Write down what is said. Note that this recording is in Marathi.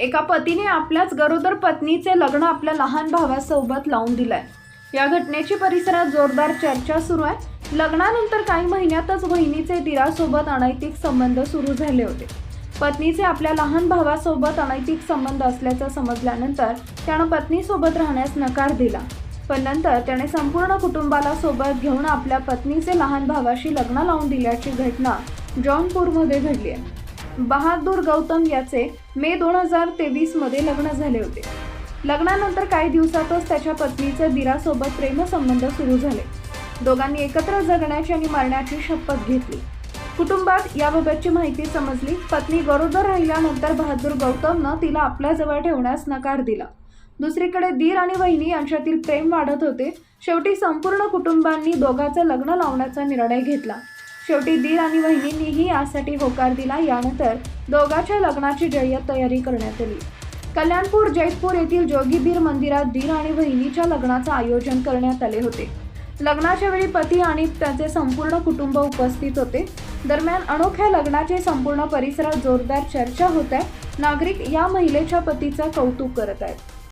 एका पतीने आपल्याच गरोदर पत्नीचे लग्न आपल्या लहान भावासोबत लावून दिलंय. या घटनेची परिसरात जोरदार चर्चा सुरू आहे. लग्नानंतर काही महिन्यातच बहिणीचे दिरासोबत अनैतिक संबंध सुरू झाले होते. पत्नीचे आपल्या लहान भावासोबत अनैतिक संबंध असल्याचं समजल्यानंतर त्यानं पत्नीसोबत राहण्यास नकार दिला. पण नंतर त्याने संपूर्ण कुटुंबाला सोबत घेऊन आपल्या पत्नीचे लहान भावाशी लग्न लावून दिल्याची घटना जॉनपूरमध्ये घडली आहे. बहादूर गौतम याचे मे दोन हजार तेवीसमध्ये लग्न झाले होते. लग्नानंतर काही दिवसातच त्याच्या पत्नीचे दिरासोबत प्रेमसंबंध सुरू झाले. दोघांनी एकत्र जगण्याची आणि मरण्याची शपथ घेतली. कुटुंबात याबाबतची माहिती समजली. पत्नी गरोदर राहिल्यानंतर बहादूर गौतमनं तिला आपल्याजवळ ठेवण्यास नकार दिला. दुसरीकडे दीर आणि वहिनी यांच्यातील प्रेम वाढत होते. शेवटी संपूर्ण कुटुंबांनी दोघांचं लग्न लावण्याचा निर्णय घेतला. शेवटी दीर आणि वहिनींनीही यासाठी होकार दिला. यानंतर दोघांच्या लग्नाची जय्यत तयारी करण्यात आली. कल्याणपूर जैतपूर येथील जोगीबीर मंदिरात दीर आणि वहिनीच्या लग्नाचं आयोजन करण्यात आले होते. लग्नाच्या वेळी पती आणि त्याचे संपूर्ण कुटुंब उपस्थित होते. दरम्यान अनोख्या लग्नाचे संपूर्ण परिसरात जोरदार चर्चा होत आहे. नागरिक या महिलेच्या पतीचं कौतुक करत आहेत.